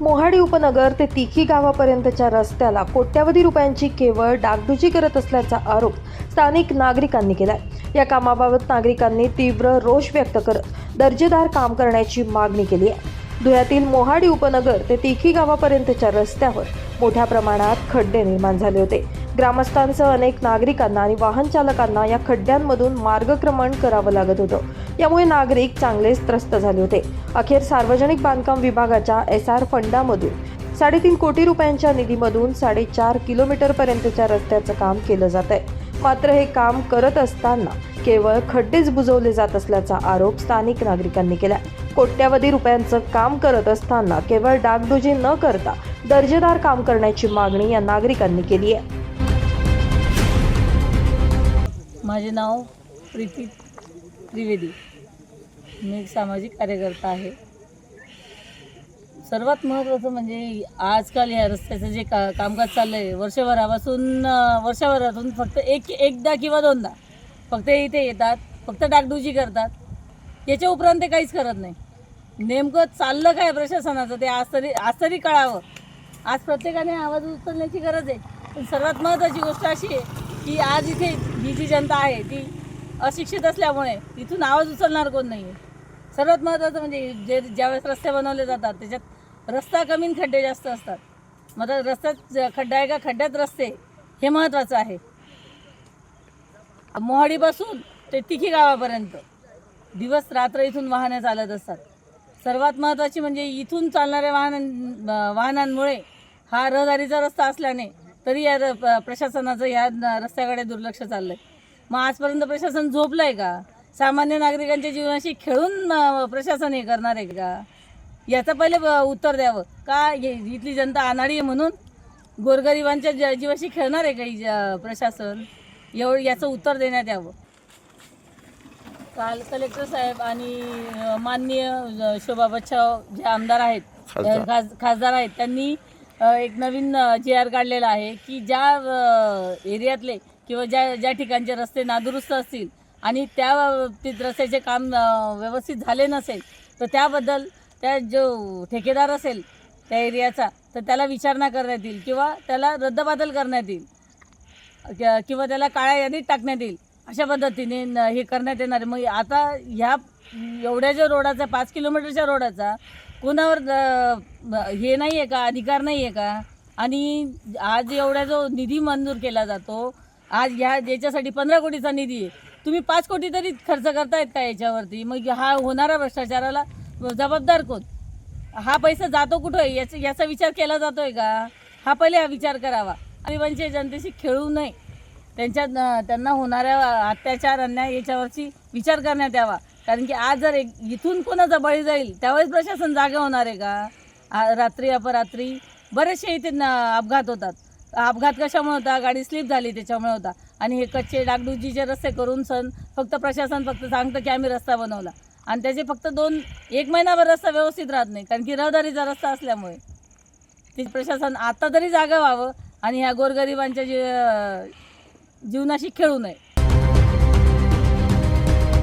मोहाडी उपनगर ते तिखी गावापर्यंतच्या रस्त्याला कोट्यावधी रुपयांची केवळ डागडुजी करत असल्याचा आरोप स्थानिक नागरिकांनी केला या कामाबाबत नागरिकांनी तीव्र रोष व्यक्त करत दर्जेदार काम करण्याची मागणी केली आहे. धुळ्यातील मोहाडी उपनगर ते तिखी गावापर्यंतच्या रस्त्यावर मोठ्या प्रमाणात खड्डे निर्माण झाले होते. ग्रामस्थांसह अनेक नागरिकांना आणि वाहन चालकांना या खड्ड्यांमधून मार्गक्रमण करावं लागत होतं. यामुळे नागरिक चांगलेच त्रस्त झाले होते. अखेर सार्वजनिक बांधकाम विभागाच्या एस आर फंडामधून साडेतीन कोटी रुपयांच्या निधीमधून साडेचार किलोमीटरपर्यंतच्या रस्त्याचं काम केलं जात आहे मात्र हे काम करत असताना केवळ खड्डेच बुजवले जात असल्याचा आरोप स्थानिक नागरिकांनी केला. कोट्यावधी रुपयांचं काम करत असताना केवळ डागडुजी न करता दर्जेदार काम करण्याची मागणी या नागरिकांनी केली आहे. माझे नाव प्रीती त्रिवेदी. मी एक सामाजिक कार्यकर्ता आहे. सर्वात महत्त्वाचं म्हणजे आजकाल या रस्त्याचं जे का कामकाज चाललं आहे वर्षभरापासून वर्षभरातून फक्त एक एकदा किंवा दोनदा फक्त इथे येतात फक्त डागडुजी करतात. याच्या उपरांत ते काहीच करत नाही. नेमकं चाललं काय प्रशासनाचं ते आज तरी आज तरी कळावं. आज प्रत्येकाने आवाज उचलण्याची गरज आहे. पण सर्वात महत्त्वाची गोष्ट अशी आहे की आज इथे ही जी जनता आहे ती अशिक्षित असल्यामुळे इथून आवाज उचलणार कोण नाही आहे सर्वात महत्त्वाचं म्हणजे जे ज्यावेळेस रस्ते बनवले जातात त्याच्यात रस्ता कमी खड्डे जास्त असतात. मग रस्त्यात खड्डा आहे का? खड्ड्यात रस्ते हे महत्त्वाचं आहे. मोहाडीपासून ते तिखी गावापर्यंत दिवस रात्र इथून वाहने चालत असतात. सर्वात महत्त्वाची म्हणजे इथून चालणाऱ्या वाहनां वाहनांमुळे हा रहदारीचा रस्ता असल्याने तरी या प्रशासनाचं या रस्त्याकडे दुर्लक्ष चाललंय. मग आजपर्यंत प्रशासन झोपलं आहे का? सामान्य नागरिकांच्या जीवनाशी खेळून प्रशासन हे करणार आहे का? याचं पहिले उत्तर द्यावं. का इथली जनता अनाडी आहे म्हणून गोरगरिबांच्या ज- जीवाशी खेळणार आहे का ही ज- प्रशासन? एवढं याचं उत्तर देण्यात यावं. काल कलेक्टर साहेब आणि माननीय शोभा बच्छाव जे आमदार आहेत खासदार. आहेत त्यांनी एक नवीन जी आर काढलेला आहे की ज्या एरियातले किंवा ज्या ज्या ठिकाणचे रस्ते नादुरुस्त असतील आणि त्या रस्त्याचे काम व्यवस्थित झाले नसेल तर त्याबद्दल त्या जो ठेकेदार असेल त्या एरियाचा तर त्याला विचारणा करण्यात येईल किंवा त्याला रद्दबादल करण्यात येईल किंवा त्याला काळ्या यादीत टाकण्यात येईल अशा पद्धतीने न- हे करण्यात येणार आहे. मग आता ह्या एवढ्या ज्या रोडाचा पाच किलोमीटरच्या रोडाचा कोणावर हे नाही आहे का अधिकार नाही आहे का? आणि आज एवढा जो निधी मंजूर केला जातो आज ह्या याच्यासाठी पंधरा कोटीचा निधी आहे तुम्ही पाच कोटी तरी खर्च करतायत का याच्यावरती? मग हा होणारा भ्रष्टाचाराला जबाबदार कोण? हा पैसा जातो कुठं? याचा याचा विचार केला जातोय का? हा पहिले हा विचार करावा. गरिबांच्या जनतेशी खेळू नये. त्यांच्या त्यांना होणाऱ्या अत्याचार अन्याय याच्यावरची विचार करण्यात यावा. कारण की आज जर एक इथून कोणाचा बळी जाईल त्यावेळेस प्रशासन जागे होणार आहे का? आ- रात्री अपरात्री? बरेचसे इथे अपघात होतात. अपघात कशामुळे होता? गाडी स्लिप झाली त्याच्यामुळे होता. आणि हे कच्चे डागडुजीचे रस्ते करून सण फक्त प्रशासन फक्त सांगतं की आम्ही रस्ता बनवला. आणि त्याचे फक्त दोन एक महिनाभर रस्ता व्यवस्थित राहत नाही कारण की रहदारीचा रस्ता असल्यामुळे. ते प्रशासन आता तरी जागा व्हावं आणि ह्या गोरगरिबांच्या जी जीवनाशी खेळू नये.